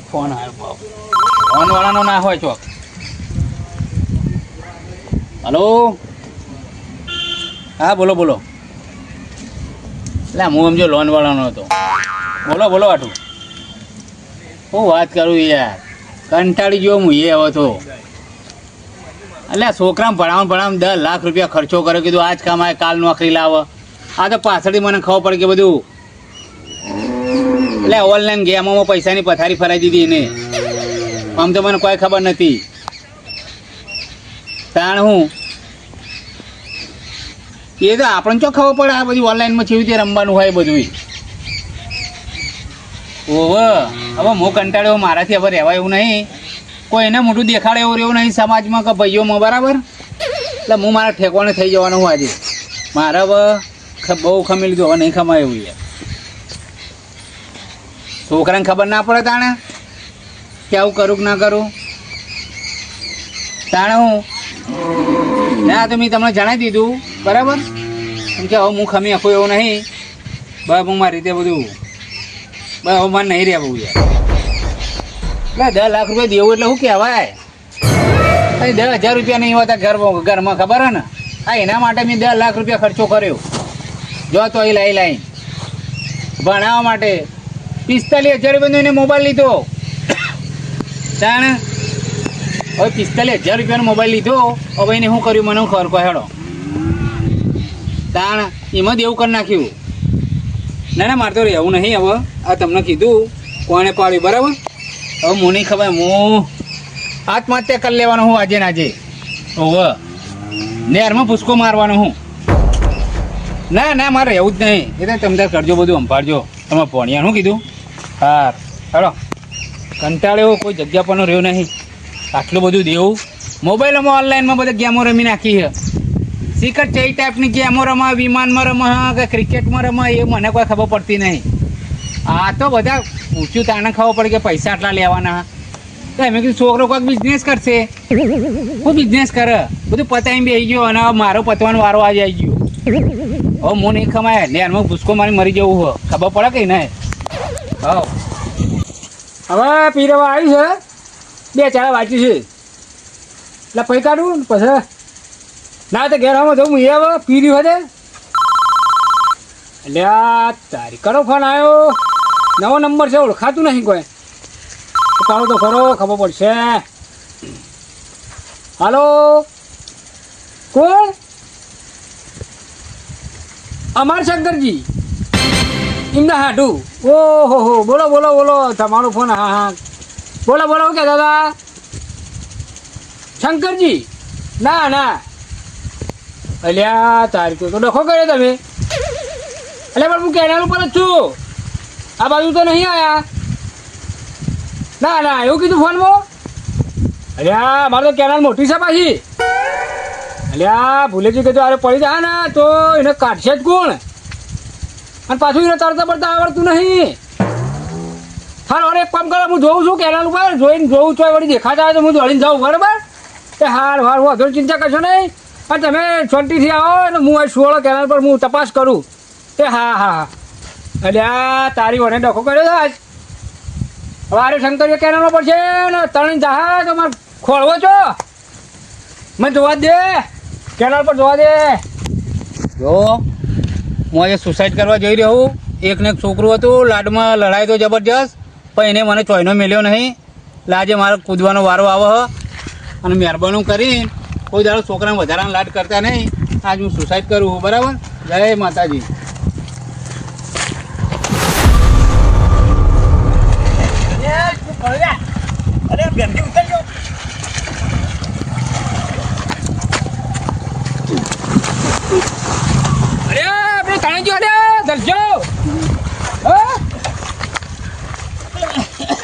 Phone આવ્યો phone વાળાનો ના હોય ચોક. હલો? હા, બોલો બોલો. એટલે હું સમજો લોન વાળાનો હતો. બોલો બોલો, આટલું. હું વાત કરું યાર. કંટાળી ગયો હું એ હવે તો. એટલે છોકરામાં છોકરાને ભણાવવા ભણાવવા દસ લાખ રૂપિયા ખર્ચો કર્યો, કીધું, આજ કામ આવે કાલ નોકરી લાવે. આ તો પાછળથી મને ખબર પડે કે બધું એટલે ઓનલાઈન ગેમોમાં પૈસાની પથારી ફરાઈ દીધી એને. આમ તો મને કોઈ ખબર નથી. તાણ હું? એ તો આપણને તો ખબર પડે આ બધી ઓનલાઈનમાં કેવી રીતે રમવાનું હોય બધું ઓહો, હવે હું કંટાળ્યો મારાથી હવે રહેવાય એવું નહીં. કોઈ એને મોટું દેખાડે એવું રહેવું નહીં સમાજમાં કે ભાઈઓમાં, બરાબર? એટલે હું મારા ઠેકવાને થઈ જવાનું હું આજે. મારે હવે બહુ ખમી લીધું, હવે નહીં ખમાય એવું યાર. છોકરાને ખબર ના પડે તાણે? કે આવું કરું કે ના કરું? તાણે હું? ના, તો મેં તમને જણાવી દીધું. બરાબર? કેમ કે, હવે હું ખમી આખું એવું નહીં. બસ, હું મારી રીતે બધું. બસ, હવે મને નહીં રહેવું યાર. એટલે દસ લાખ રૂપિયા દેવું એટલે શું કહેવાય? અહીં દસ હજાર રૂપિયા નહીં હોતા ઘરમાં ઘરમાં, ખબર હે ને? હા, એના માટે મેં દસ લાખ રૂપિયા ખર્ચો કર્યો. જો તો એ લાઈ લાઈ. ભણાવવા માટે પિસ્તાલીસ હજાર રૂપિયાનો એને મોબાઈલ લીધો. તાણ? હવે પિસ્તાલીસ હજાર રૂપિયાનો મોબાઈલ લીધો. હવે એને શું કર્યું? મને ખબર? કહે હેડો. તાણ? એમાં જ એવું કરી નાખ્યું. ના ના, મારે તો રહેવું નહીં હવે. આ તમને કીધું. કોણે પાડ્યું, બરાબર? હવે મને નહીં ખબર, હું આત્મહત્યા કરી લેવાનો હું આજે ને આજે. ઓવે. નેરમાં ભૂસકો મારવાનો હું. ના ના, મારે રહેવું જ નહીં. એ તો તમે કરજો, બધું સંભાળજો. તમે ભણ્યા, શું કીધું? હા, હેડો. એવો કોઈ જગ્યા પરનો રહ્યો નહીં. આટલું બધું દેવું. મોબાઈલમાં ઓનલાઈનમાં બધા ગેમો રમી નાખી છે. શીખર કઈ ટાઈપની ગેમો રમા, વિમાનમાં રમા, કે ક્રિકેટમાં રમા, એ મને કોઈ ખબર પડતી નહીં. આ તો બધા પૂછ્યું તાને ખબર પડે કે પૈસા આટલા લેવાના. તો એમ કીધું, છોકરો કોઈક બિઝનેસ કરશે. હું બિઝનેસ કરે? બધું પતાવી બેસી ગયો અને મારો પતવાનો વારો આજે આવી ગયો. હવે હું નહીં ખમાય. નેરમાં ભૂસકો મારી મરી જવું હોય. ખબર પડે કે નહીં? હવ હવે પીરવા આવી છે. બે ચાર વાંચ્યું છે. એટલે પૈ કાઢું પછી. ના તો ઘેર આમાં જવું એ હવે પીર્યું હશે એટલે આ તારી કરો ફોન આવ્યો નવો નંબર છે, ઓળખાતું નહીં કોઈ. પાડો તો ખરો ખબર પડશે. હાલો? કોણ? અમાર શંકરજી એમના હાડું ઓહો, હો, બોલો બોલો બોલો તમારો ફોન હા હા. બોલો બોલો કે દાદા શંકરજી? ના ના. અલ્યા, તારી તો ડખો કર્યો તમે. એટલે પણ હું કેનાલ ઉપર જ છું. આ બાજુ તો નહીં આવ્યા ના ના, એવું કીધું ફોનમાં અલ્યા, મારે તો કેનાલ મોટી છે પાછી. અલ્યા, ભૂલેજી તો અરે પડી જાય ને, તો એને કાઢશે જ કોણ? અને પાછું એને તરતા પડતા આવડતું નહીં. હાલ અરે એક કામ કરો, હું જોઉં છું કેનાલ ઉપર. જોઈને જોઉં છું વળી દેખાતા હોય તો હું દોડીને જાઉં, બરાબર? એ હાર હાર, હું અધૂર ચિંતા કરશો નહીં. અને તમે છોટીથી આવો અને હું અહીં સુવાળો કેનાલ પર હું તપાસ કરું. એ હા હા એટલે આ તારી વને ડખો કર્યો આજ. હવે આરે શંકરીય કેનાલો પર છે ને ત્રણ જહાજ તમારે ખોળવો છો. મને જોવા દે. કેનાલ પર જોવા દે. જો. હું આજે સુસાઇડ કરવા જઈ રહ્યો હું એકને એક છોકરું હતું, લાડમાં લડાઈ તો જબરજસ્ત, પણ એને મને ચોઈનો મેલ્યો નહીં. આજે મારે કૂદવાનો વારો આવો અને મહેરબાનું કરી કોઈ દાડો છોકરાને વધારાનો લાડ કરતા નહીં. આજ હું સુસાઇડ કરું બરાબર? જય માતાજી અરે બેનથી ઉતરજો અરે આપણે તાણી જો અરે દરજો હા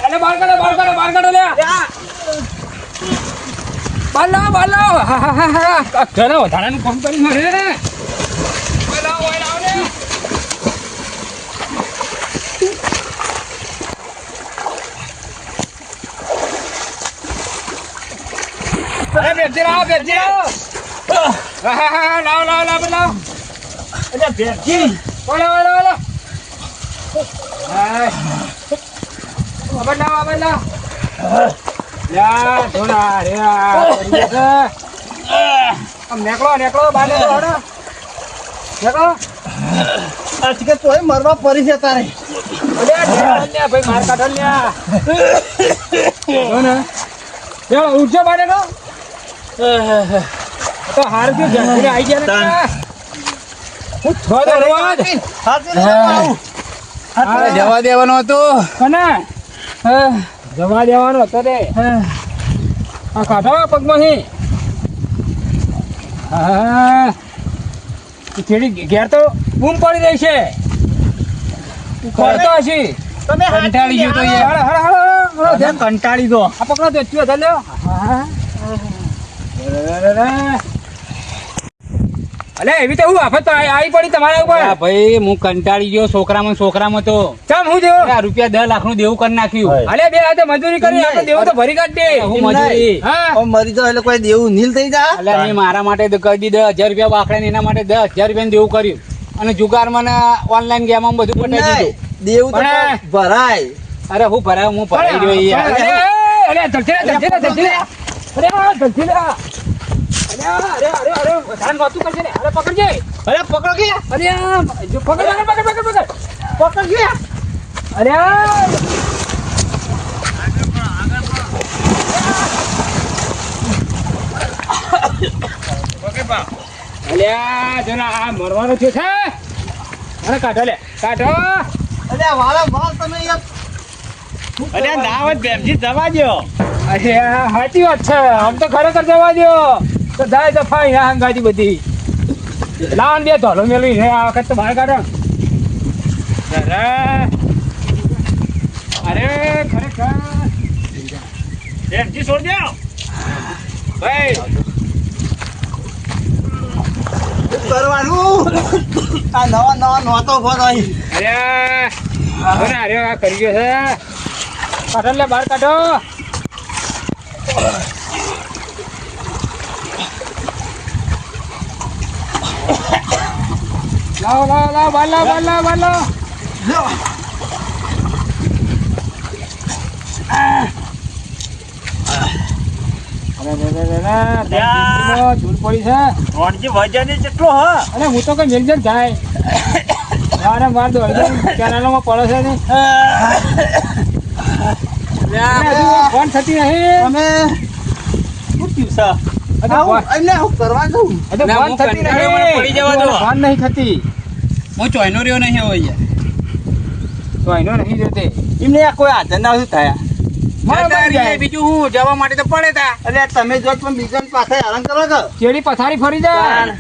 અરે બાર કાઢો બાર કાઢો બાર કાઢો લે બાર લાવો બાર લાવો હા હા હા હા ઘરે વધારાનું કામ કરી મારે ને બાર લાવો બાર લાવો ને અરે બેસી રહો બેસી રહો હા હા હા લાવો લાવો લાવો લાવો અરે બેનથી ઓલા ઓલા ઓલા હાય. હવે આબાદ લાવો, આબાદ લાવો. લ્યા, ધોળા, રે, આ કરી દે છે. આમ નેકળો, નેકળો, બહાર નેકળો, હળો. નેકળો. આ ટિકિટ તો એ મરવા પડી છે તારે લ્યા, ભાઈ, માર કાઢો લ્યા. ને. ઉઠજો બાને નેકળો. તો હાર થયું, જંગીને આઈ ગયા ને. ત્યાં. હું છો તો. હાથે આવું. હા. જવા દેવાનો હતો કને? જવા દેવાનો હતો તે આ કાઢો પગમાંથી. હા. ઈ ઘેર તો બૂમ પડી રહી છે. કરતો હશી. તમે કંટાળી ગયો તો હળો, યાર. હળ હળો, હળો, હળો, ધ્યાન. કંટાળી દો આ પકડો તો એટલું વધારે લ્યો. હા. અલે એવી તો હું આફત આઈ પડી તમારા ઉપર. ભાઈ હું કંટાળી ગયો છોકરામાં છોકરામાં તો ચમ હું જેવો રૂપિયા દસ લાખનું દેવું કરી નાખ્યું. અલે બે હાથે મજૂરી કરી આપણે દેવું તો ભરી કાઢ દે. હું મજૂરી. હા. મરી જાવ એટલે કોઈ દેવું નીલ થઈ જા. અલે મેં મારા માટે કરી કરી દસ હજાર રૂપિયા વાપરે ને એના માટે દસ હજાર રૂપિયા દેવું કર્યું. અને જુગાર મને ઓનલાઈન ગેમ બધું પટાઈ દીધું. દેવું તો ભરાય. અરે હું ભરાય હું ભરાઈ રહ્યો યાર. અરે, અરે, અરે, જલ્દી લે, જલ્દી લે, જલ્દી લે. અરે, આ, જલ્દી લે. અરે, અરે, અરે, વધારે નહોતું કરજે ને. અરે, પકડજે. અરે પકડો કે? અરે, આ, જો, પકડ, પકડ, પકડ, પકડ, પકડ. પકડ કે અરે, આ. અલ્યા, જો ને આ મરવાનો થયો છે. અરે કાઢો લે કાઢો. અરે વાળા વાળ તમે યાર. અરે ના હોય બેમજી જવા દ્યો. અરે આ સાચી વાત છે. આમ તો ખરેખર જવા દો તો જાય તો ફાઈ આ હંગાતી બધી. લાવન બે ધોલો મેળવી છે આ વખત તો બહાર કાઢો. અરે અરે ખરેખર. બેમજી છોડ ભાઈ. કરવાનું? આ નવા નવા નોતો ભરાય અરે અરે અરે આ કરી ગયો છે. કાઢો લે બહાર કાઢો. લાવો લાવો લાવો બહાર લાવો બહાર લાવો બહાર લાવો પડી છે થતી નહીં હું કરવા જઉં? હજુ ના, ફોન હું થતી કંટાળ્યો, મને પડી જવા દો. નહીં ફોન નહીં થતી. હું ચોઈનો રહ્યો નહીં હોય યાર નહીં જોતે એમને આ કોઈ હાજર ના શું થયા. બીજું હું જવા માટે તો પડે તા. અરે તમે જો પણ બીજા પાસે હેરાન કરો કે ચેડી પથારી ફરી જાય.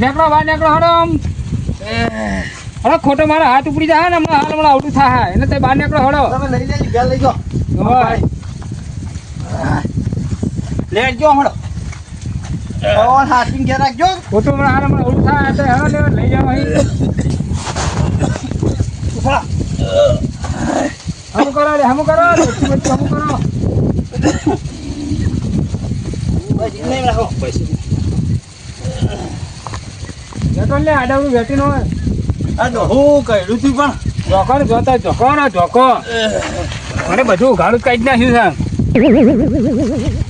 નેકળો બહાર નેકળો હડો આમ. ખોટો મારા હાથ ઉપડી જાય ને હમણાં હાલ હમણાં આવડું થાય. એને તે બહાર નેકળો હડો. તમે લઈ જાય લઈ જાઓ. હોય. લેટ હમણાં. પવન હાથીને ઘેર રાખજો. ખોટું હમણાં હમણાં આવડું થાય તો હેડો લેવા લઈ જાઓ અહીં. કરો રે હમું કરો બધું કરો. નહીં રાખો. વેટો લે આડાવડું વેટી નો આ તો હું કર્યું તું પણ. ધોકો ને જોતા ધોકો ને ધોકો મને બધું ઉઘાડું કાઢી નાખ્યું છે.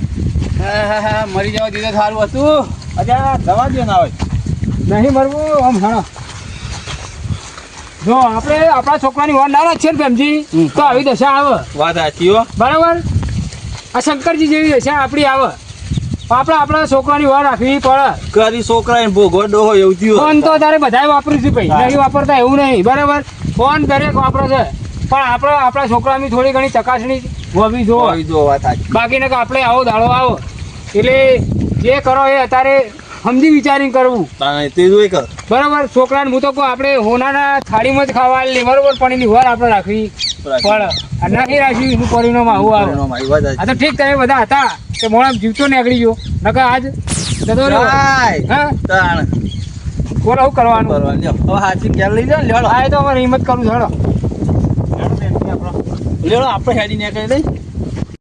મરી જવા દીધો સારું હતું. અચ્છા દવા દે ના હોય. નહીં મરવું આમ હા. જો આપણે આપણા છોકરાની વાર ના રાખીએ ને પ્રેમજી તો આવી દશા આવે. વાત સાચી હો. બરાબર? આ શંકરજી જેવી દશા આપણી આવે. આપણે આપણા છોકરાની વાર રાખવી પડે. કરી છોકરા ને ભોગવો ડોહો એવું થયું ફોન તો તારે બધાય વાપરું છું ભાઈ. નહીં વાપરતા એવું નહીં. બરાબર? ફોન દરેક વાપરે છે. પણ આપણે આપણા છોકરાની થોડી ઘણી ચકાસણી હોવી જો હોય જો વાત સાચી. બાકી ને કે આપણે આવો દાડો આવો. એટલે જે કરો એ અત્યારે સમજી વિચારીને કરવું. તે જોઈ કર. બરાબર છોકરાને હું તો કહું આપણે હોનાના થાળીમાં જ ખાવા લે બરોબર પણ એની વાર આપણે રાખવી. પણ આ નાખી રાખી એનું પરિણામ આવું. આવે આ તો ઠીક તમે બધા હતા કે મોણા જીવતો નીકળી ગયો. નકર આજ જતો રહ્યો. હાય. હા? તાણ. બોલો શું કરવાનું? હવે હાચી ઘેર લઈ જાઓ લડો. આ તો અમારે હિંમત કરું છું લ્યો, આપણે હેડી નીકળી લઈ